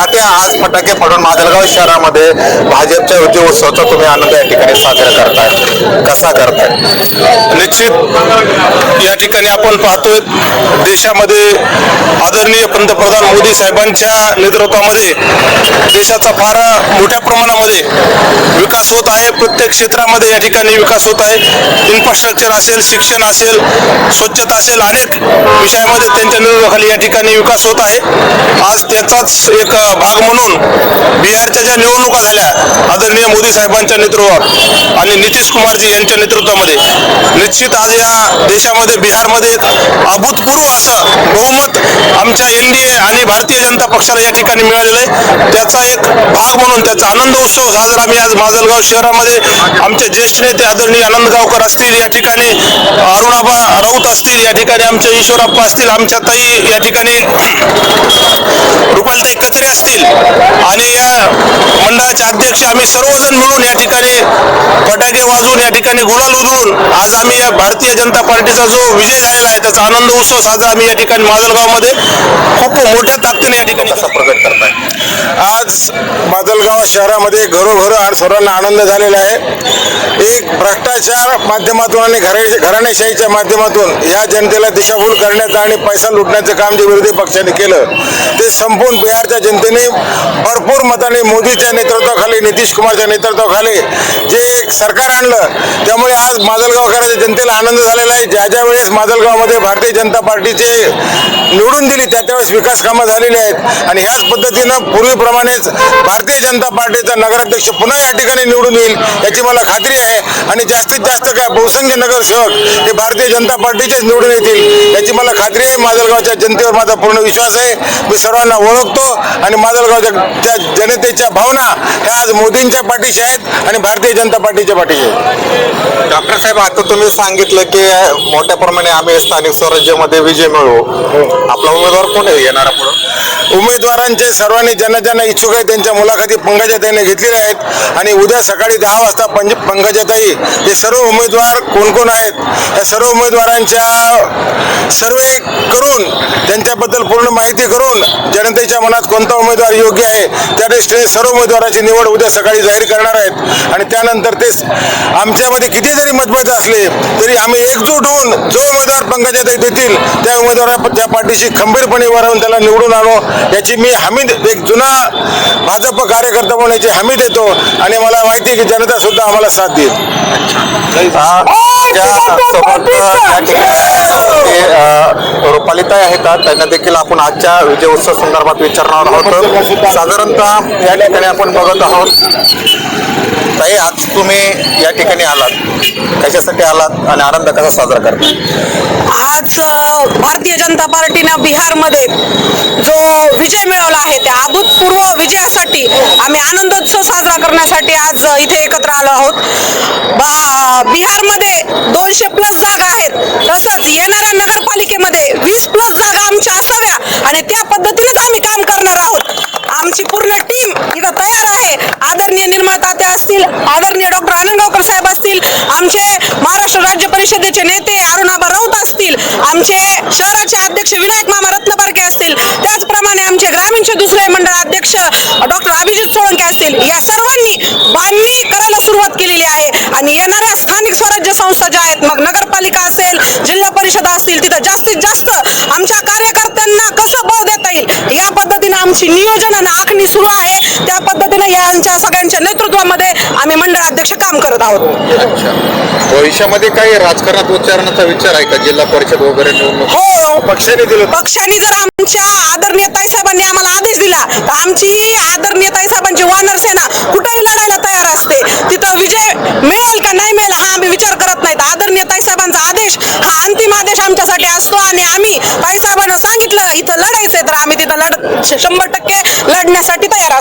तात्या आज फटाके फाडून माजलगाव शहरामध्ये भाजपच्या विजय उत्सवाचा तुम्ही आनंद या ठिकाणी साजरा करताय. कसा करताय? निश्चित या ठिकाणी आपण पाहतोय देशामध्ये आदरणीय पंतप्रधान मोदी साहेबांच्या नेतृत्वामध्ये देशाचा फार मोठ्या प्रमाणामध्ये विकास होत आहे. प्रत्येक क्षेत्रामध्ये या ठिकाणी विकास होत आहे. इन्फ्रास्ट्रक्चर असेल शिक्षण असेल स्वच्छता असेल अनेक विषयामध्ये त्यांच्या नेतृत्वाखाली या ठिकाणी विकास होत आहे. आज त्याचाच एक भाग म्हणून बिहारच्या ज्या निवडणुका झाल्या आदरणीय मोदी साहेबांच्या नेतृत्वात आणि नितीश कुमारजी यांच्या नेतृत्वामध्ये निश्चित आज या देशामध्ये बिहारमध्ये एक अभूतपूर्व असं बहुमत आमच्या एनडीए आणि भारतीय जनता पक्षाला या ठिकाणी मिळालेलं आहे. त्याचा एक भाग म्हणून त्याचा आनंद उत्सव साजरा आम्ही आज माजलगाव शहरामध्ये. आमचे ज्येष्ठ नेते आदरणीय आनंद गावकर असतील या ठिकाणी अरुणाबा राऊत असतील या ठिकाणी आमचे ईश्वरप्पा असतील आमच्या ताई या ठिकाणी. रुपालताई कचरे असतील आणि या मंडळाचे अध्यक्ष आम्ही सर्वजण मिळून या ठिकाणी फटाके वाजवून या ठिकाणी गुलाल उधळून आज आम्ही या भारतीय जनता पार्टीचा जो विजय झालेला आहे त्याचा आनंद उत्सव साजरा आम्ही या ठिकाणी माजलगावमध्ये खूप मोठ्या ताकदीने या ठिकाणी कसा प्रगट करताय? आज माजलगाव शहरामध्ये घरोघर आणि सर्वांना आनंद झालेला आहे. एक भ्रष्टाचार माध्यमातून आणि घरा घराणेशाहीच्या माध्यमातून या जनतेला दिशाभूल करण्याचं आणि पैसा लुटण्याचं काम जे विरोधी पक्षाने केलं ते संपूर्ण बिहारच्या जनतेने भरपूर मताने मोदीच्या नेतृत्वाखाली नितीश कुमारच्या नेतृत्वाखाली जे सरकार आणलं त्यामुळे आज माजलगावकरांच्या जनतेला आनंद झालेला आहे. ज्या ज्या वेळेस माजलगावमध्ये भारतीय जनता पार्टीचे निवडून दिली त्या त्यावेळेस विकास कामं झालेली आहेत. आणि ह्याच पद्धतीनं पूर्वीप्रमाणेच भारतीय जनता पार्टीचा नगराध्यक्ष पुन्हा या ठिकाणी निवडून येईल याची मला खात्री आहे. आणि जास्तीत जास्त काय बहुसंख्य नगरसेवक हे भारतीय जनता पार्टीचेच निवडून येतील. याची मला खात्री आहे माजलगावच्या जनतेवर माझा पूर्ण विश्वास आहे. मी सर्वांना ओळखतो आणि माजलगावच्या त्या जनतेच्या भावना ह्या आज मोदींच्या पाठीशी आहेत आणि भारतीय जनता पार्टीच्या पाठीशी आहेत. डॉक्टर साहेब आता तुम्ही सांगितलं की मोठ्या प्रमाणे आम्ही स्थानिक स्वराज्यामध्ये विजय मिळवू. आपला उमेदवार कोण येणारा पुढं? उमेदवारांचे सर्वांनी ज्यांना ज्यांना इच्छुक आहे त्यांच्या मुलाखती पंकजाताईने घेतलेल्या आहेत. आणि उद्या सकाळी दहा वाजता पंज पंकजाताई हे सर्व उमेदवार कोण कोण आहेत? या सर्व उमेदवारांच्या सर्वे करून त्यांच्याबद्दल पूर्ण माहिती करून जनतेच्या मनात कोणता उमेदवार योग्य आहे त्या दृष्टीने सर्व उमेदवाराची निवड उद्या सकाळी जाहीर करणार आहेत. आणि त्यानंतर ते आमच्यामध्ये किती जरी मतभेद असले तरी आम्ही एकजूट होऊन जो उमेदवार पंकजाताई देतील त्या उमेदवाराच्या पाठीशी खंबीरपणे उभा राहून त्याला निवडून आणू. याची मी हमी एक जुना भाजप कार्यकर्ता म्हणून याची हमी देतो. आणि मला माहिती की जनता सुद्धा आम्हाला साथ देईल. रुपालीताई आहेत त्यांना देखील आपण आजच्या विजय उत्सव संदर्भात विचारणार आहोत. साधारणतः या ठिकाणी आपण बघत आहोत. ताई आज तुम्ही या ठिकाणी आलात. कशासाठी आलात आणि आनंद कसा साजरा करता? आज भारतीय जनता पार्टीनं बिहारमध्ये जो विजय मिळवला आहे त्या अभूतपूर्व विजयासाठी आम्ही आनंदोत्सव साजरा करण्यासाठी आज इथे एकत्र आलो आहोत. बा- बिहारमध्ये दोनशे प्लस जागा आहेत तसंच येणाऱ्या नगरपालिकेमध्ये वीस प्लस जागा आमच्या असाव्या आणि त्या पद्धतीनेच आम्ही काम करणार आहोत आमची पूर्ण टीम इथं तयार आहे आदरणीय निर्मळ असतील आदरणीय डॉक्टर आनंदगावकर साहेब असतील आमचे महाराष्ट्र राज्य परिषदेचे नेते अरुणाबा राऊत असतील आमचे शहराचे अध्यक्ष विनायक मामा रत्नबारके असतील त्याचप्रमाणे आमचे ग्रामीणचे दुसरे मंडळ अध्यक्ष डॉक्टर अभिजित सोळंके असतील या सर्वांनी बांधणी करायला सुरुवात केलेली आहे. आणि येणाऱ्या स्थानिक स्वराज्य संस्था ज्या आहेत मग नगरपालिका असेल जिल्हा परिषद असतील तिथं जास्तीत जास्त आमच्या कार्यकर्त्यांना कसं बळ देता येईल या पद्धतीनं आमची नियोजन आणि आखणी सुरू आहे. त्या पद्धतीनं यांच्या सगळ्यांच्या नेतृत्वामध्ये आम्ही मंडळ अध्यक्ष काम करत आहोत. भविष्यामध्ये काही राजकारणात उच्चारण्याचा विचार आहे का? जिल्हा परिषद वगैरे निवडणूक हो. पक्षाने दिलं पक्षाने जर आमच्या आदरणीय ताईसाहेबांनी आम्हाला आदेश दिला तर आमची ही आदरणीय ताईसाहेबांची वानर सेना कुठेही लढायला तयार असते. तिथं विजय मिळेल का नाही मिळेल हा आम्ही विचार करत नाहीत. आदरणीय ताईसाहेबांचा आदेश हा अंतिम आदेश आमच्यासाठी असतो आणि आम्ही ताईसाहेबांना सांगितलं इथं लढायचंय तर आम्ही तिथं लढ शंभर टक्के लढण्यासाठी तयार असतो.